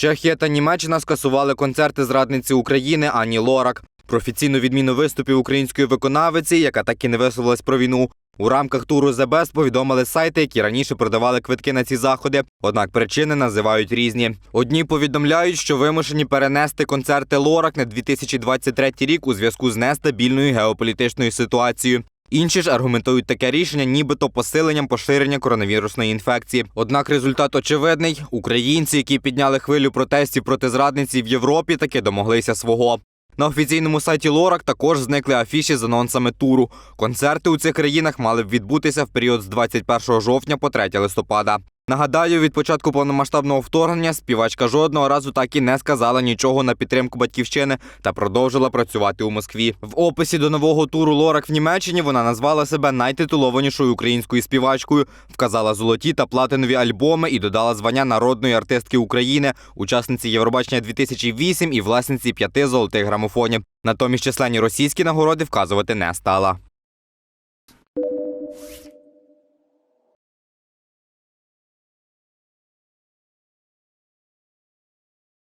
Чехія та Німеччина скасували концерти зрадниці України Ані Лорак. Про офіційну відміну виступів української виконавиці, яка так і не висловилась про війну. У рамках туру The Best повідомили сайти, які раніше продавали квитки на ці заходи. Однак причини називають різні. Одні повідомляють, що вимушені перенести концерти Лорак на 2023 рік у зв'язку з нестабільною геополітичною ситуацією. Інші ж аргументують таке рішення, нібито посиленням поширення коронавірусної інфекції. Однак результат очевидний: українці, які підняли хвилю протестів проти зрадниці в Європі, таки домоглися свого. На офіційному сайті Лорак також зникли афіші з анонсами туру. Концерти у цих країнах мали б відбутися в період з 21 жовтня по 3 листопада. Нагадаю, від початку повномасштабного вторгнення співачка жодного разу так і не сказала нічого на підтримку батьківщини та продовжила працювати у Москві. В описі до нового туру Лорак в Німеччині вона назвала себе найтитулованішою українською співачкою, вказала золоті та платинові альбоми і додала звання народної артистки України, учасниці Євробачення 2008 і власниці п'яти золотих грамофонів. Натомість численні російські нагороди вказувати не стала.